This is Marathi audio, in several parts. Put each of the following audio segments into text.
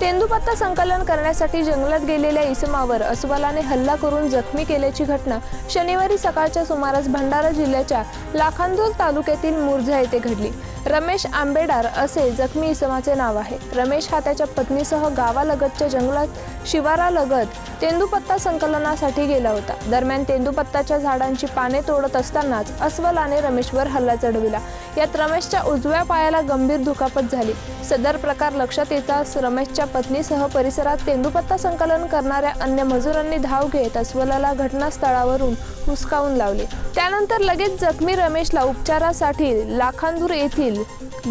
तेंदुपत्ता संकलन करण्यासाठी जंगलात गेलेल्या इसमावर अस्वलाने हल्ला करून जखमी केल्याची घटना शनिवारी सकाळच्या सुमारास भंडारा जिल्ह्याच्या लाखांदूर तालुक्यातील मुरझा येथे घडली. रमेश आंबेडार असे जखमी इसमाचे नाव आहे. रमेश हा त्याच्या पत्नीसह गावालगतच्या जंगलात शिवारालगत तेंदुपत्ता संकलनासाठी गेला होता. दरम्यान तेंदुपत्ताच्या झाडांची पाने तोडत असतानाच अस्वलाने रमेशवर हल्ला चढविला. यात रमेशच्या उजव्या पायाला गंभीर दुखापत झाली. सदर प्रकार लक्षात येताच रमेशच्या पत्नीसह परिसरात तेंदुपत्ता संकलन करणाऱ्या अन्य मजुरांनी धाव घेत अस्वलाला घटनास्थळावरून हुसकावून लावले. त्यानंतर लगेच जखमी रमेशला उपचारासाठी लाखांदूर येथील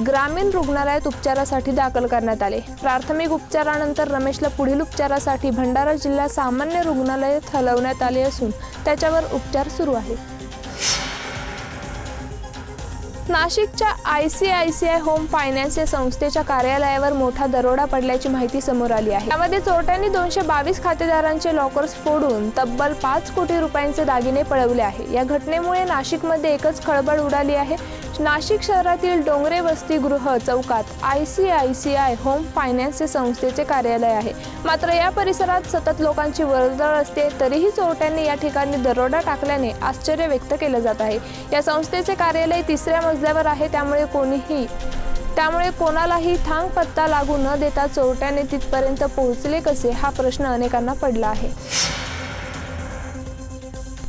ग्रामीण रुग्णालयात उपचारासाठी दाखल करण्यात आले. प्राथमिक उपचारानंतर रमेशला पुढील उपचारासाठी भंडारा जिल्हा सामान्य रुग्णालयात हलवण्यात आले असून त्याच्यावर उपचार सुरू आहेत. नाशिकच्या I C I C I home finance या संस्थेच्या कार्यालयावर मोठा दरोडा पडल्याची माहिती समोर आली आहे. यामध्ये चोरट्यांनी दोनशे बावीस खातेदारांचे लॉकर्स फोडून तब्बल पाच कोटी रुपयांचे दागिने पळवले आहे. या घटनेमुळे नाशिकमध्ये एकच खळबळ उडाली आहे. नाशिक शहरातील डोंगरे वस्तीगृह चौकात I C I C I home finance या संस्थेचे कार्यालय आहे. मात्र या परिसरात सतत लोकांची वर्दळ असते तरीही चोरट्यांनी या ठिकाणी दरोडा टाकल्याने आश्चर्य व्यक्त केलं जात आहे. या संस्थेचे कार्यालय तिसऱ्या मजल्यावर आहे त्यामुळे कोणीही त्यामुळे कोणालाही थांग पत्ता लागू न देता चोरट्याने तिथपर्यंत पोहोचले कसे? हा प्रश्न अनेकांना पडला आहे.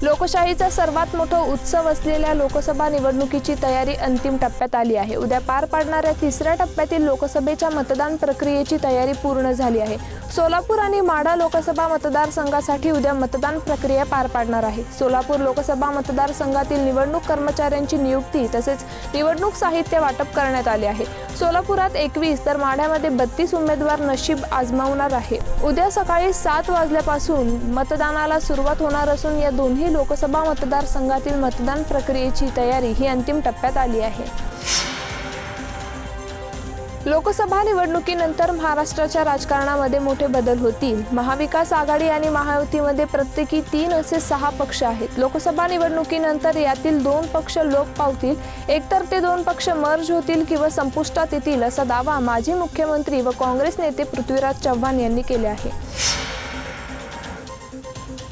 लोकशाहीचा सर्वात मोठा उत्सव असलेल्या लोकसभा निवडणुकीची तयारी अंतिम टप्प्यात आली आहे. उद्या पार पाडणाऱ्या तिसऱ्या टप्प्यातील लोकसभेच्या मतदान प्रक्रियेची तयारी पूर्ण झाली आहे. सोलापूर आणि माढा लोकसभा मतदारसंघासाठी उद्या मतदान प्रक्रिया पार पाडणार आहे. सोलापूर लोकसभा मतदारसंघातील निवडणूक कर्मचाऱ्यांची नियुक्ती तसेच निवडणूक साहित्य वाटप करण्यात आले आहे. सोलापुरात एकवीस तर माढ्यामध्ये बत्तीस उमेदवार नशीब आजमावणार आहे. उद्या सकाळी सात वाजल्यापासून मतदानाला सुरुवात होणार असून या दोन्ही लोकसभा मतदारसंघातील मतदान प्रक्रियेची तयारी ही अंतिम टप्प्यात आली आहे. लोकसभा निवडणुकीनंतर महाराष्ट्राच्या राजकारणामध्ये मोठे बदल होतील. महाविकास आघाडी आणि महायुतीमध्ये प्रत्येकी तीन असे सहा पक्ष आहेत. लोकसभा निवडणुकीनंतर यातील दोन पक्ष लोप पावतील. एकतर ते दोन पक्ष मर्ज होतील किंवा संपुष्टात येतील असा दावा माजी मुख्यमंत्री व काँग्रेस नेते पृथ्वीराज चव्हाण यांनी केले आहे.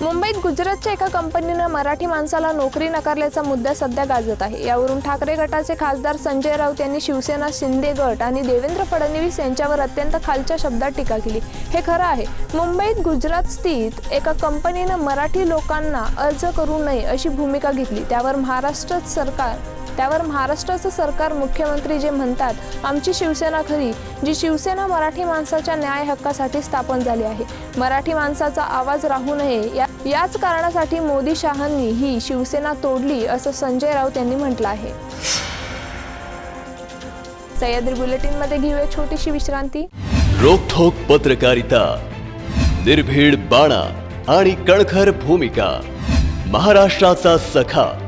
मुंबईत गुजरातच्या एका कंपनीनं मराठी माणसाला नोकरी नाकारल्याचा मुद्दा सध्या गाजत आहे. यावरून ठाकरे गटाचे खासदार संजय राऊत यांनी शिवसेना शिंदे गट आणि देवेंद्र फडणवीस यांच्यावर अत्यंत खालच्या शब्दात टीका केली. हे खरं आहे. मुंबईत गुजरात स्थित एका कंपनीनं मराठी लोकांना अर्ज करू नये अशी भूमिका घेतली. त्यावर महाराष्ट्र सरकार त्यावर महाराष्ट्राचं सरकार मुख्यमंत्री जे म्हणतात आमची शिवसेना खरी जी शिवसेना मराठी माणसाच्या न्याय हक्कासाठी स्थापन झाली आहे. मराठी माणसाचा आवाज राहू नये या याच कारणासाठी मोदी शहांनी ही शिवसेना तोडली असं संजय राऊत यांनी म्हटलं आहे. सह्याद्री बुलेटिनमध्ये घेऊया छोटीशी विश्रांती. रोखोक पत्रकारिता निर्भीड बाणा आणि कणखर भूमिका महाराष्ट्राचा सखा.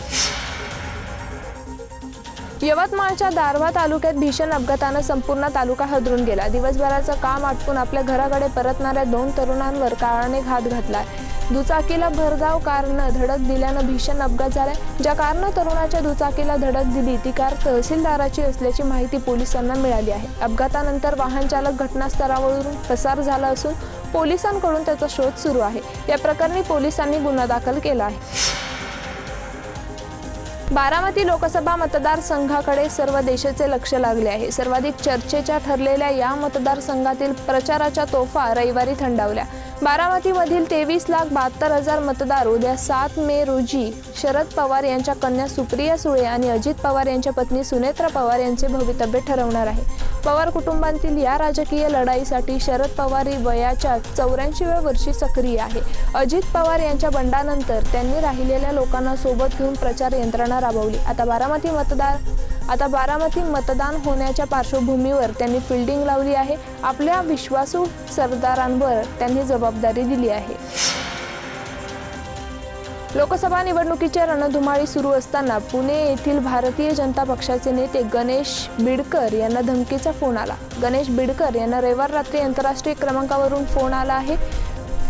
यवतमाळच्या दारव्हा तालुक्यात भीषण अपघातानं संपूर्ण तालुका हादरून गेला. दिवसभराचं काम आटपून आपल्या घराकडे परतणाऱ्या दोन तरुणांवर काळाने घात घातलाय. दुचाकीला भरधाव कारनं धडक दिल्यानं भीषण अपघात झालाय. ज्या कारनं तरुणाच्या दुचाकीला धडक दिली ती कार तहसीलदाराची असल्याची माहिती पोलिसांना मिळाली आहे. अपघातानंतर वाहन चालक घटनास्थळावरून पसार झाला असून पोलिसांकडून त्याचा शोध सुरू आहे. या प्रकरणी पोलिसांनी गुन्हा दाखल केला आहे. बारामती लोकसभा मतदारसंघाकडे सर्व देशाचे लक्ष लागले आहे. सर्वाधिक चर्चेच्या ठरलेल्या या मतदारसंघातील प्रचाराच्या तोफा रविवारी थंडावल्या. बारामतीमधील तेवीस लाख बहात्तर हजार मतदार उद्या सात मे रोजी शरद पवार यांच्या कन्या सुप्रिया सुळे आणि अजित पवार यांच्या पत्नी सुनेत्रा पवार यांचे भवितव्य ठरवणार आहे. पवार कुटुंबातील या राजकीय लढाईसाठी शरद पवार ही वयाच्या चौऱ्याऐंशीव्या वर्षी सक्रिय आहे. अजित पवार यांच्या बंडानंतर त्यांनी राहिलेल्या लोकांना सोबत घेऊन प्रचार यंत्रणा राबवली. आता बारामती मतदार आता बारामती मतदान होण्याच्या पार्श्वभूमीवर त्यांनी फिल्डिंग लावली आहे. आपल्या विश्वासू सरदारांवर त्यांनी जबाबदारी दिली आहे. लोकसभा निवडणुकीच्या रणधुमाळी सुरू असताना पुणे येथील भारतीय जनता पक्षाचे नेते गणेश बिडकर यांना धमकीचा फोन आला. गणेश बिडकर यांना रविवार रात्री आंतरराष्ट्रीय क्रमांकावरून फोन आला आहे.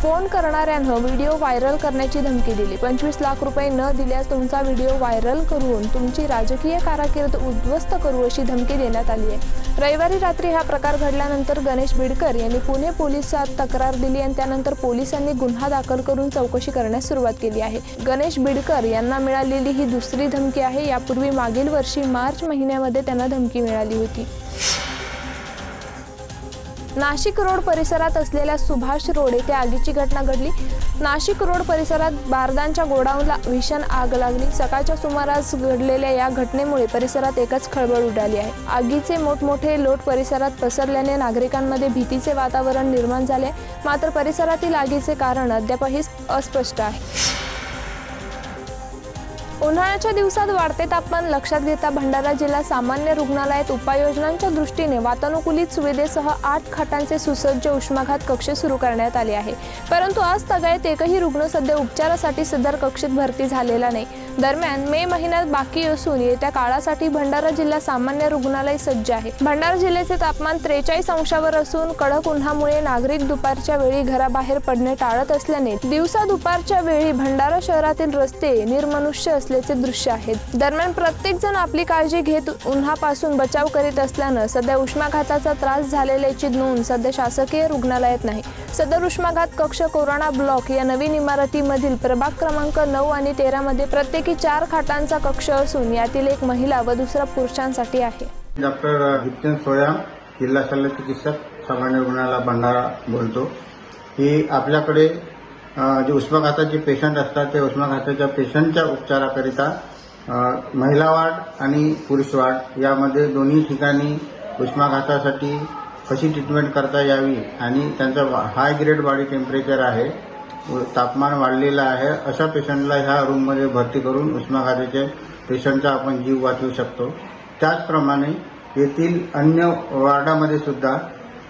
फोन करणाऱ्यानं व्हिडिओ व्हायरल करण्याची धमकी दिली. पंचवीस लाख रुपये न दिल्यास तुमचा व्हिडिओ व्हायरल करून तुमची राजकीय कारकीर्द उद्ध्वस्त करू अशी धमकी देण्यात आली आहे. रविवारी रात्री हा प्रकार घडल्यानंतर गणेश बिडकर यांनी पुणे पोलिसात तक्रार दिली आणि त्यानंतर पोलिसांनी गुन्हा दाखल करून चौकशी करण्यास सुरुवात केली आहे. गणेश बिडकर यांना मिळालेली ही दुसरी धमकी आहे. यापूर्वी मागील वर्षी मार्च महिन्यामध्ये त्यांना धमकी मिळाली होती. नाशिक रोड परिसरात असलेल्या सुभाष रोड येथे आगीची घटना घडली. नाशिक रोड परिसरात बारदानच्या गोडाऊनला भीषण आग लागली. सकाळच्या सुमारास घडलेल्या या घटनेमुळे परिसरात एकच खळबळ उडाली आहे. आगीचे मोठमोठे लोट परिसरात पसरल्याने नागरिकांमध्ये भीतीचे वातावरण निर्माण झाले. मात्र परिसरातील आगीचे कारण अद्यापही अस्पष्ट आहे. उन्हाळ्याच्या दिवसात वाढते तापमान. लक्षात घेता भंडारा जिल्हा सामान्य रुग्णालयात उपाययोजनांच्या दृष्टीने वातानुकूलित सुविधेसह आठ खाटांचे सुसज्ज उष्माघात कक्ष सुरू करण्यात आले आहे. परंतु आज तगायत एकही रुग्ण सध्या उपचारासाठी सदर कक्षेत भरती झालेला नाही. दरम्यान मे महिन्यात बाकी असून येत्या काळासाठी भंडारा जिल्हा सामान्य रुग्णालय सज्ज आहे. भंडारा जिल्ह्याचे तापमान त्रेचाळीस अंशावर असून कडक उन्हामुळे नागरिक दुपारच्या वेळी घराबाहेर पडणे टाळत असल्याने दिवसा दुपारच्या वेळी भंडारा शहरातील रस्ते निर्मनुष्य असल्याचे दृश्य आहे. दरम्यान प्रत्येक जण आपली काळजी घेत उन्हापासून बचाव करीत असल्यानं सध्या उष्माघाताचा त्रास झालेल्याची नोंद सध्या शासकीय रुग्णालयात नाही. सदर उष्माघात कक्ष कोरोना ब्लॉक या नवीन इमारतीमधील प्रभाग क्रमांक नऊ आणि तेरा मध्ये प्रत्येक चार खाटांचा कक्ष असून यातील एक महिला व दुसरा पुरुषांसाठी आहे. डॉक्टर दीपचंद सोया जिल्हा शल्य चिकित्सक सामान्य रुग्णालय भंडारा बोलतो. की आपल्याकडे जे उष्माघाताचे पेशंट असतात ते उष्माघाताच्या पेशंटच्या उपचाराकरिता महिला वार्ड आणि पुरुष वार्ड यामध्ये दोन्ही ठिकाणी उष्माघातासाठी कशी ट्रीटमेंट करता यावी आणि त्यांचा हाय ग्रेड बॉडी टेम्परेचर आहे. तापमान वाढलेलं आहे. अशा पेशंटला ह्या रूममध्ये भरती करून उष्माघाताचे पेशंटचा आपण जीव वाचवू शकतो. त्याचप्रमाणे येथील अन्य वार्डामध्ये सुद्धा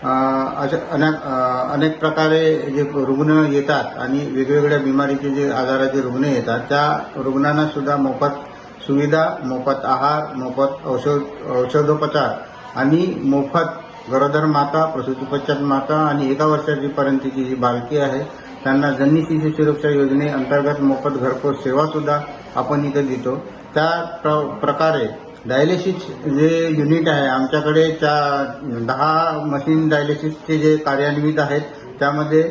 अशा अनेक अनेक प्रकारे जे रुग्ण येतात आणि वेगवेगळ्या बिमारीचे जे आजाराचे रुग्ण येतात त्या रुग्णांना सुद्धा मोफत सुविधा मोफत आहार मोफत औषध औषधोपचार आणि मोफत गरोदर माता प्रसूतीपश्चात माता आणि एका वर्षाची पर्यंतची जी बालकी आहे त्यांना जन्नी शिशु सुरक्षा योजनेअंतर्गत मोफत घरपोच सेवा सुद्धा आपण इथे देतो. त्या प्र- प्रकारे डायलिसिस जे युनिट आहे आमच्याकडे त्या दहा मशीन डायलिसिसचे जे कार्यान्वित आहेत त्यामध्ये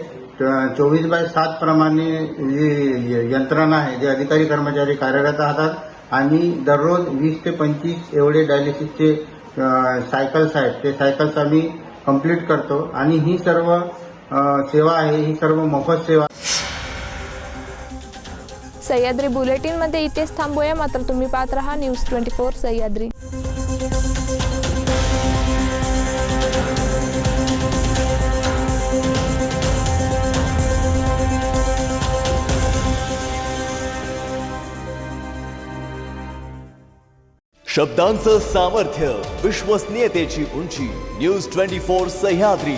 चोवीस बाय सात प्रमाणे जी यंत्रणा आहे जे अधिकारी कर्मचारी कार्यरत राहतात आणि दररोज वीस ते पंचवीस एवढे डायलिसिसचे सायकल्स आहेत. ते सायकल्स आम्ही कंप्लीट करतो आणि ही सर्व सेवा आहे ही सर्व मोफत सेवा. सह्याद्री बुलेटिनमध्ये इथेच थांबूया. मात्र तुम्ही पाहत रहा न्यूज ट्वेंटी फोर सह्याद्री. शब्दांचं सामर्थ्य विश्वसनीयतेची उंची न्यूज ट्वेंटी फोर सह्याद्री.